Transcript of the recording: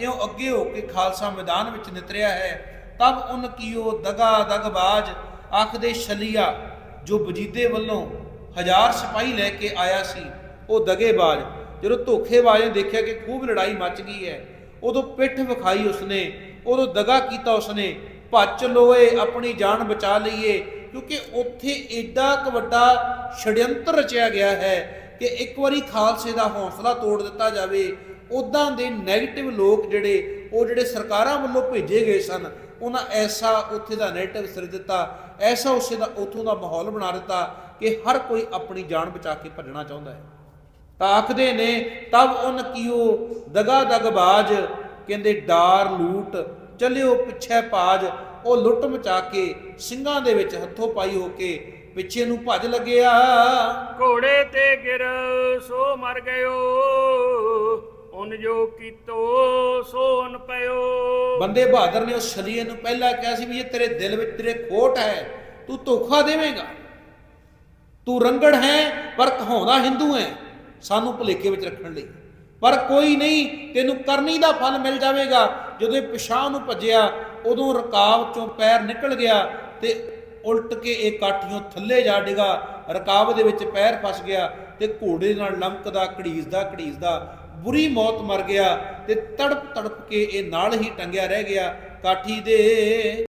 ਇਉਂ ਅੱਗੇ ਹੋ ਕੇ ਖਾਲਸਾ ਮੈਦਾਨ ਵਿੱਚ ਨਿਤਰਿਆ ਹੈ, ਤਬ ਉਨ ਕੀਓ ਦਗਾ ਦਗਬਾਜ, ਆਖਦੇ ਛਲੀਆ, ਜੋ ਬਜੀਦੇ ਵੱਲੋਂ ਹਜ਼ਾਰ ਸਿਪਾਹੀ ਲੈ ਕੇ ਆਇਆ ਸੀ, ਉਹ ਦਗੇਬਾਜ਼ ਜਦੋਂ ਧੋਖੇਬਾਜ਼ ਨੇ ਦੇਖਿਆ ਕਿ ਖੂਬ ਲੜਾਈ ਮੱਚ ਗਈ ਹੈ, ਉਦੋਂ ਪਿੱਠ ਵਿਖਾਈ ਉਸਨੇ, ਉਦੋਂ ਦਗਾ ਕੀਤਾ ਉਸਨੇ, ਭੱਜ ਲੋਏ, ਆਪਣੀ ਜਾਨ ਬਚਾ ਲਈਏ, ਕਿਉਂਕਿ ਉੱਥੇ ਏਡਾ ਕੁ ਵੱਡਾ ਛੜਯੰਤਰ ਰਚਿਆ ਗਿਆ ਹੈ ਕਿ ਇੱਕ ਵਾਰੀ ਖਾਲਸੇ ਦਾ ਹੌਸਲਾ ਤੋੜ ਦਿੱਤਾ ਜਾਵੇ ਉਦਾਂ ਦੇ 네ਗੇਟਿਵ ਲੋਕ ਜਿਹੜੇ, ਉਹ ਜਿਹੜੇ ਸਰਕਾਰਾਂ ਵੱਲੋਂ ਭੇਜੇ ਗਏ ਸਨ, ਉਹਨਾਂ ਐਸਾ ਉੱਥੇ ਦਾ ਨੈਰੇਟਿਵ ਸਿਰ ਦਿੱਤਾ, ਐਸਾ ਉਸੇ ਦਾ ਉਥੋਂ ਦਾ ਮਾਹੌਲ ਬਣਾ ਦਿੱਤਾ ਕਿ ਹਰ ਕੋਈ ਆਪਣੀ ਜਾਨ ਬਚਾ ਕੇ ਭੱਜਣਾ ਚਾਹੁੰਦਾ ਹੈ। ਤਾਂ ਆਖਦੇ ਨੇ, ਤਬ ਉਨ ਕੀਓ ਦਗਾ ਦਗਬਾਜ, ਕਹਿੰਦੇ ਡਾਰ ਲੂਟ, ਚੱਲਿਓ ਪਿੱਛੇ ਪਾਜ, ਉਹ ਲੁੱਟ ਮਚਾ ਕੇ ਸਿੰਘਾਂ ਦੇ ਵਿੱਚ ਹੱਥੋਂ ਪਾਈ ਹੋ ਕੇ ਪਿੱਛੇ ਨੂੰ ਭੱਜ ਲੱਗਿਆ। ਘੋੜੇ ਤੇ ਗਿਰ ਸੋ ਮਰ ਗਇਓ। ਉਨ ਜੋ ਕੀਤੋ ਸੋਨ ਪਇਓ। ਬੰਦੇ ਬਹਾਦਰ ਨੇ ਉਸ ਛਲੀਏ ਨੂੰ ਪਹਿਲਾਂ ਕਿਹਾ ਸੀ ਵੀ ਇਹ ਤੇਰੇ ਦਿਲ ਵਿੱਚ ਤੇਰੇ ਖੋਟ ਹੈ, ਤੂੰ ਧੋਖਾ ਦੇਵੇਂਗਾ। ਤੂੰ ਰੰਗੜ ਹੈ, ਪਰ ਕਹਾਉਂਦਾ ਹਿੰਦੂ ਹੈ, ਸਾਨੂੰ ਭੁਲੇਖੇ ਵਿੱਚ ਰੱਖਣ ਲਈ। ਪਰ ਕੋਈ ਨਹੀਂ, ਤੈਨੂੰ ਕਰਨੀ ਦਾ ਫਲ ਮਿਲ ਜਾਵੇਗਾ। ਜਦੋਂ ਇਹ ਪਿਛਾਂ ਨੂੰ ਭੱਜਿਆ, ਉਦੋਂ ਰਕਾਬ ਚੋਂ ਪੈਰ ਨਿਕਲ ਗਿਆ ਤੇ ਉਲਟ ਕੇ ਇਹ ਕਾਠੀਆਂ ਥੱਲੇ ਜਾ ਡਿਗਾ। ਰਕਾਬ ਦੇ ਵਿੱਚ ਪੈਰ ਫਸ ਗਿਆ ਤੇ ਘੋੜੇ ਨਾਲ ਲੰਕਦਾ ਘੜੀਸਦਾ ਘੜੀਸਦਾ। ਬੁਰੀ ਮੌਤ ਮਰ ਗਿਆ ਤੇ ਤੜਪ ਤੜਪ ਕੇ ਇਹ ਨਾਲ ਹੀ ਟੰਗਿਆ ਰਹਿ ਗਿਆ ਕਾਠੀ ਦੇ